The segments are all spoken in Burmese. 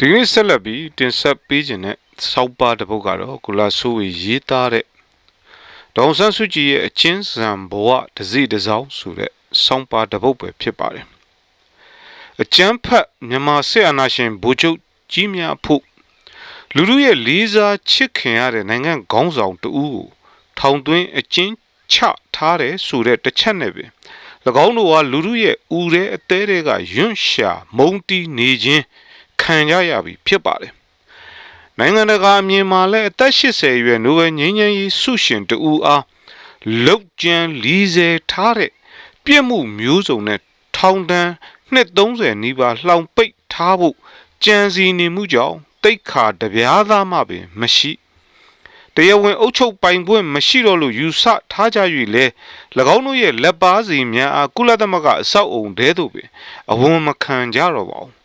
ဒီနေ့ဆက်လက်ပြီးတင်ဆက်ပေးခြင်းတဲ့စောက်ပါတစ်ပုဒ်ကတော့ကုလာဆိုးဝေရေးသားတဲ့ဒေါန်ဆန်းစုကြည်ရဲ့အချင်းစံဘဝတစည်းတစ်စောင်းဆိုတဲ့စောင်းပါတစ်ပုဒ်ပဲဖြစ်ပါတယ်အကျန်းဖတ်မြန်မာစစ်အာဏာရှင်ဗိုလ်ချုပ်ကြီးများဖို့လူလူရဲ့လေးစားချစ်ခင်ရတဲ့နိုင်ငံခေါင်းဆောင်တူကိုထောင်သွင်းအကျဉ်းချထားတယ်ဆိုတဲ့တစ်ချက်နဲ့ပဲ၎င်းတို့ကလူလူရဲ့ဦးတဲ့အသေးတွေကယွန့်ရှာမုံတီးနေခြင်း ခံကြရပြီဖြစ်ပါတယ်နိုင်ငံတကာအမြင်မှာလည်းအသက်80အရွယ်နိုဘယ်ငြိမ်းချမ်းရေးဆုရှင်တူအားလုတ်ကြံ40ထားတဲ့ပြစ်မှုမျိုးစုံနဲ့ထောင်ဒဏ်နှစ်30နီးပါးလှောင်ပိတ်ထားဖို့ကြံစီနေမှုကြောင့်တိတ်ခါတပြားသားမှပင်မရှိတရားဝင်အုပ်ချုပ်ပိုင်ခွင့်မရှိတော့လို့ယူဆထားကြ၍လေ၎င်းတို့ရဲ့လက်ပါစီများအားကုလသမဂ္ဂအဆောက်အုံတဲသို့ပင်အဝန်မခံကြတော့ပါဘူး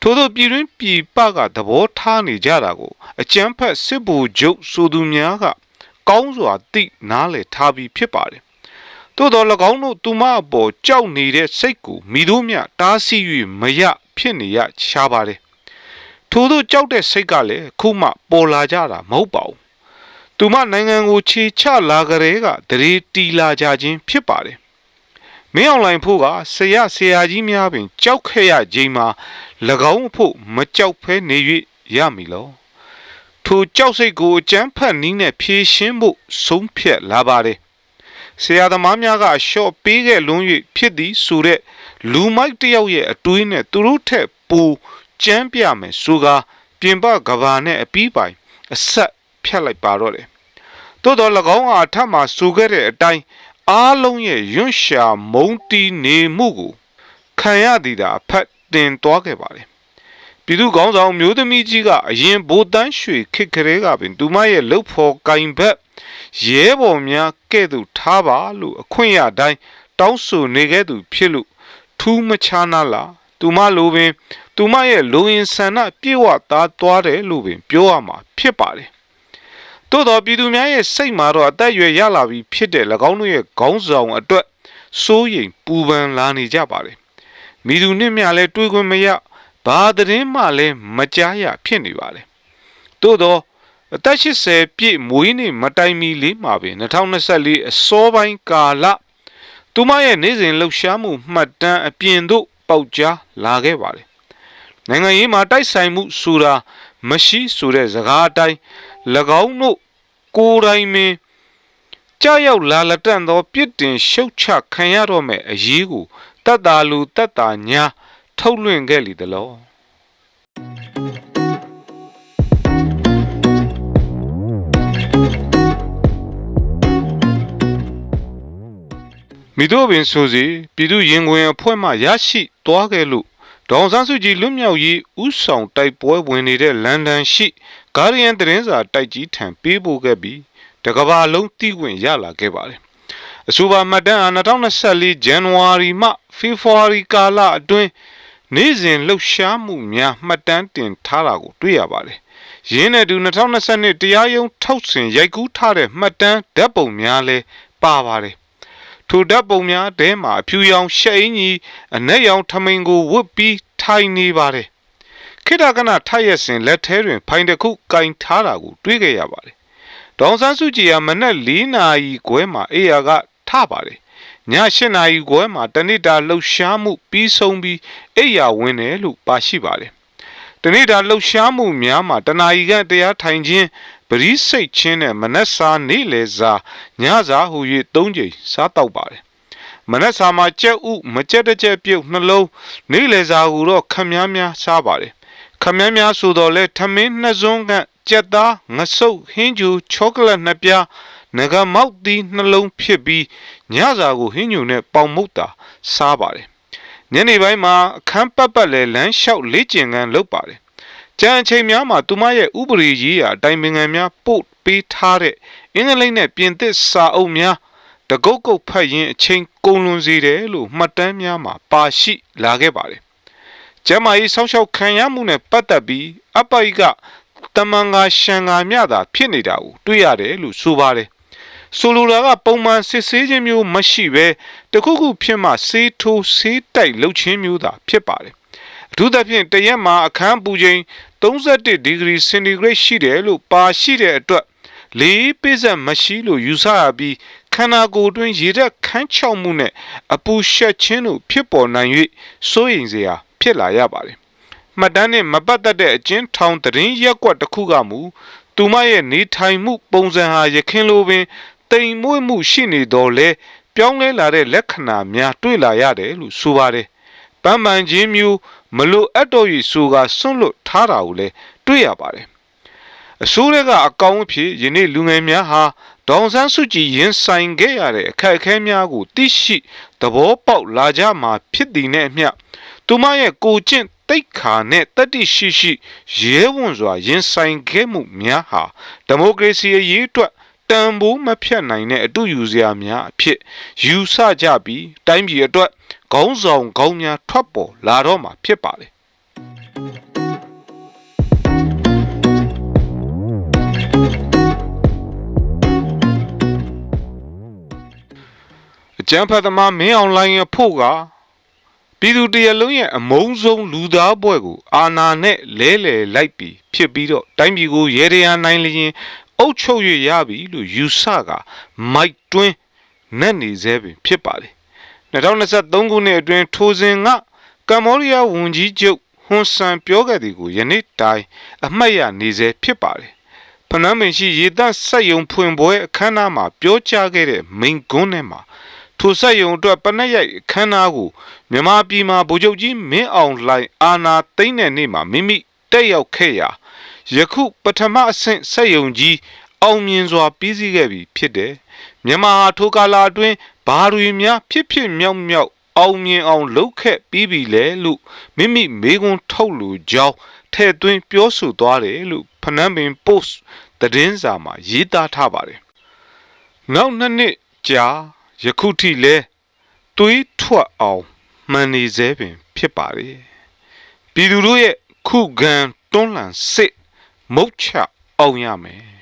ထို့သောပြည်တွင်းပြည်ပကသဘောထားနေကြတာကိုအကြမ်းဖက်စစ်ဗိုလ်ချုပ်ဆိုသူများကကောင်းစွာသိနားလည်ထားပြီးဖြစ်ပါတယ်သို့တော်၎င်းတို့သူမအပေါ်ကြောက်နေတဲ့စိတ်ကိုမိတို့မြတားဆီး၍မရဖြစ်နေရရှားပါတယ်ထို့သောကြောက်တဲ့စိတ်ကလည်းခုမှပေါ်လာကြတာမဟုတ်ပါဘူးသူမနိုင်ငံကိုခြေချလာကြတဲ့ကတရေတီလာကြခြင်းဖြစ်ပါတယ် မင်းအွန်လိုင်းဖို့ကဆရာဆရာကြီးများပင် ကြောက်ခဲ့ရခြင်းမှာ၎င်းဖို့မကြောက်ဖဲနေ၍ရမည်လောထိုကြောက်စိတ်ကိုအကျန်းဖတ်နည်းနဲ့ဖြေရှင်းဖို့ဆုံးဖြတ်လာပါတယ်ဆရာသမားများကရှော့ပေးခဲ့လွန်း၍ဖြစ်သည်ဆိုတဲ့လူမိုက်တယောက်ရဲ့အတွေးနဲ့သူတို့ထက်ပိုကြမ်းပြမယ်ဆိုကာပြင်ပကဘာနဲ့အပီးပိုင်အဆက်ဖြတ်လိုက်ပါတော့တယ်သို့တော်၎င်းအားထပ်မှဆိုခဲ့တဲ့အတိုင်း အားလုံးရဲ့ယွန့်ရှာမုံတီးနေမှုကိုခံရသည်သာအဖက်တင်သွားခဲ့ပါတယ်ပြည်သူကောင်းဆောင်မျိုးသမီးကြီးကအရင်ဘိုးတန်းရွှေခစ်ကလေးကပင်သူမရဲ့လှုပ်ဖော်ကင်ဘက်ရဲဘော်များကဲ့သို့ထားပါလို့အခွင့်အရေးတိုင်းတောင်းဆိုနေခဲ့သူဖြစ်လို့ထူးမခြားနာလားသူမလိုပင် သူမရဲ့လူရင်ဆန္ဒပြေဝသားသွားတယ်လို့ပင် ပြောရမှာဖြစ်ပါတယ် သို့တော်ပြည်သူများရဲ့စိတ်မှာတော့အသက်အရွယ်ရလာပြီဖြစ်တဲ့၎င်းတို့ရဲ့ခေါင်းဆောင်အတွက်စိုးရိမ်ပူပန်လာနေကြပါတယ်မိသူနှစ်မြလည်းတွေးခွင့်မရဘာသတင်းမှလည်းမကြားရဖြစ်နေပါလေသို့တော့အသက်80ပြည့်မွေးနေ့မတိုင်မီလေးမှာပင်2024အစောပိုင်းကာလသူမရဲ့နေ့စဉ်လှုပ်ရှားမှုမှတ်တမ်းအပြင်သို့ပေါက်ကြားလာခဲ့ပါတယ်နိုင်ငံရေးမှာတိုက်ဆိုင်မှုဆိုတာမရှိဆိုတဲ့စကားအတိုင်း၎ င်းတို့ကိုယ်တိုင်ပင်ကြောက်ရောက်လာလက်တန့်သောပြစ်တင်ရှုတ်ချခံရတော့မဲ့အရေးကိုတတ်တာလူတတ်တာညာထုတ်လွှင့်ခဲ့လီသလောမိတို့ပင်ဆိုစီပြည်သူရင်ခွင်အဖွဲ့မှရရှိသွားခဲ့လို့ဒေါန်ဆန်းစုကြည်လွတ်မြောက်ရေးဥဆောင်တိုက်ပွဲဝင်နေတဲ့လန်ဒန်ရှိ ဂါရီယန်သတင်းစာတိုက်ကြီးထံပေးပို့ခဲ့ပြီးတကဘာလုံးတီးခွင့်ရလာခဲ့ပါတယ်အဆိုပါမှတ်တမ်းအား2024ဇန်နဝါရီမှဖေဖော်ဝါရီကာလအတွင်းနေ့စဉ်လှုပ်ရှားမှုများမှတ်တမ်းတင်ထားတာကိုတွေ့ရပါတယ်။ရင်းနဲ့တူ2022တရားရုံးထုတ်စဉ်ရိုက်ကူးထားတဲ့မှတ်တမ်းဓာတ်ပုံများလည်းပါပါတယ်။ထိုဓာတ်ပုံများထဲမှာအဖြူရောင်ရှက်အင်းကြီးအနက်ရောင်ထမိန်ကိုဝတ်ပြီးထိုင်နေပါတယ်။ ခိတကနထိုက်ရစဉ်လက်ထဲတွင် ဖိုင်တစ်ခုကင်ထားတာကိုတွေ့ခဲ့ရပါတယ်။ဒေါန်ဆန်းစုကြည်ကမနက်၄နာရီခွဲမှာအေးရကထပါတယ်ည၈နာရီခွဲမှာတနေ့တာလှုပ်ရှားမှုပြီးဆုံးပြီးအိယာဝင်တယ်လို့ပါရှိပါတယ်။တနေ့တာလှုပ်ရှားမှုများမှာတနာရီခန့်တရားထိုင်ခြင်းပရိစိတ်ချင်းနဲ့မနက်စာနေ့လယ်စာညစာဟူ၍၃ကြိမ်စားတောက်ပါတယ်။မနက်စာမှာကြက်ဥမကြက်တစ်ကြက်ပြုတ်နှလုံးနေ့လယ်စာဟူတော့ခမည်းများစားပါတယ်။ခ မည်းများဆိုတော့လဲထမင်းနှစ်စွန်းကကြက်သားငဆုပ်ဟင်းကျူချောကလက်နှစ်ပြားငကမောက်သီးနှလုံးဖြစ်ပြီးညစာကိုဟင်းညူနဲ့ပေါင်မုတ်တာစားပါတယ်ညနေပိုင်းမှာအခန်းပတ်ပတ်လဲလမ်းလျှောက်လေ့ကျင့်ခန်းလုပ်ပါတယ်ကြံအချိန်များမှာသူမရဲ့ဥပဒေရေးရာအတိုင်ပင်ခံများပို့ပေးထားတဲ့အင်္ဂလိပ်နဲ့ပြင်သစ်စာအုပ်များတကုတ်ကုတ်ဖတ်ရင်းအချိန်ကုန်လွန်စေတယ်လို့မှတ်တမ်းများမှာပါရှိလာခဲ့ပါတယ် ကျမကြီးဆောင်းရှောက်ခံရမှုနဲ့ပတ်သက်ပြီးအပိုက်ကတမန်ကရှန်ကာမြတာဖြစ်နေတာကိုတွေ့ရတယ်လို့ဆိုပါတယ်ဆိုလိုတာကပုံမှန်စစ်ဆေးခြင်းမျိုးမရှိဘဲတခုခုဖြစ်မှဆေးထိုးဆေးတိုက်လှုပ်ခြင်းမျိုးသာဖြစ်ပါတယ်အထူးသဖြင့်တရက်မှာအခန်းပူချိန်31ဒီဂရီစင်တီဂရိတ်ရှိတယ်လို့ပါရှိတဲ့အတွက်လေးပိစက်မရှိလို့ယူဆရပြီးခန္ဓာကိုယ်တွင်းရေဓာတ်ခန်းချောက်မှုနဲ့အပူရှက်ခြင်းတို့ဖြစ်ပေါ်နိုင်၍စိုးရိမ်စရာ ဖြစ်လာရပါတယ်။မှတ်တမ်းနဲ့မပတ်သက်တဲ့အကျဉ်းထောင်သတင်းရက်ကွက်တစ်ခုကမူသူမရဲ့နေထိုင်မှုပုံစံဟာရခင်လိုပင်တိမ်မွေ့မှုရှိနေတော့လဲပြောင်းလဲလာတဲ့လက္ခဏာများတွေ့လာရတယ်လို့ဆိုပါတယ်။ပန်းပန်ချင်းမျိုးမလို့အပ်တော်၍ဆိုကဆွန့်လွတ်ထားတာကိုလည်းတွေ့ရပါတယ်။အစိုးရကအကောင်အဖြစ်ယနေ့လူငယ်များဟာဒေါန်ဆန်းစုကြည်ရင်ဆိုင်ခဲ့ရတဲ့အခက်အခဲများကိုသိရှိသဘောပေါက်လာကြမှာဖြစ်သည်နဲ့အမျှ သူမရဲ့ကိုကျင့်တိတ်ခါနဲ့တတ္တိရှိရှိရဲဝံ့စွာရင်ဆိုင်ခဲ့မှုများဟာဒီမိုကရေစီအရေးအတွက်တန်ဖိုးမဖြတ်နိုင်တဲ့အတူယူစရာများအဖြစ်ယူဆကြပြီးတိုင်းပြည်အတွက်ခေါင်းဆောင်ခေါင်းများထွက်ပေါ်လာတော့မှာဖြစ်ပါလေအကျန်းဖတ်သမားမင်းအောင်လိုင်းရဲ့ဖို့က ပြည်သူတရလုံးရဲ့အမုန်းဆုံးလူသားဘွဲ့ကိုအာနာနဲ့လဲလှယ်လိုက်ပြီးဖြစ်ပြီးတော့တိုင်းပြည်ကိုရေရရနိုင်လျင်အုပ်ချုပ်ရရပြီလို့ယူဆကမိုက်တွင်းနဲ့နေသေးပင်ဖြစ်ပါလေ2023ခုနှစ်အတွင်းထိုစဉ်ကကမ္ဘောဒီးယားဝန်ကြီးချုပ်ဟွန်ဆန်ပြောခဲ့သည်ကိုယနေ့တိုင်အမှတ်ရနေစေဖြစ်ပါတယ်ဖနမ်းပင်ရှိရေတပ်စက်ယုံဖွင့်ပွဲအခမ်းအနားမှာပြောကြားခဲ့တဲ့မိန်ကွန်းထဲမှာ ထိုဆက်ယုံအတွက်ပနက်ရိုက်ခန်းနာကိုမြန်မာပြည်မှာဗိုလ်ချုပ်ကြီးမင်းအောင်လှိုင်အာနာသိမ့်တဲ့နေ့မှာမိမိတက်ရောက်ခဲ့ရာယခုပထမအဆင့်ဆက်ယုံကြီးအောင်မြင်စွာပြီးစီးခဲ့ပြီဖြစ်တယ်မြန်မာဟာထိုကာလအတွင်းဘာတွေများဖြစ်ဖြစ်မြောက်မြောက်အောင်မြင်အောင်လုပ်ခဲ့ပြီးပြီလေလို့မိမိမေကွန်းထုတ်လို့ကြောင်းထဲ့သွင်းပြောဆိုသွားတယ်လို့ဖနန်းပင် post သတင်းစာမှာရေးသားထားပါတယ်နောက်နှစ်နှစ်ကြာ ယခုထိလဲသွေးထွက်အောင်မှန်နေစေပင် ဖြစ်ပါတယ်ပြည်သူတို့ရဲ့ခုခံတွန်းလှန်စစ်မုတ်ချအောင်ရမယ်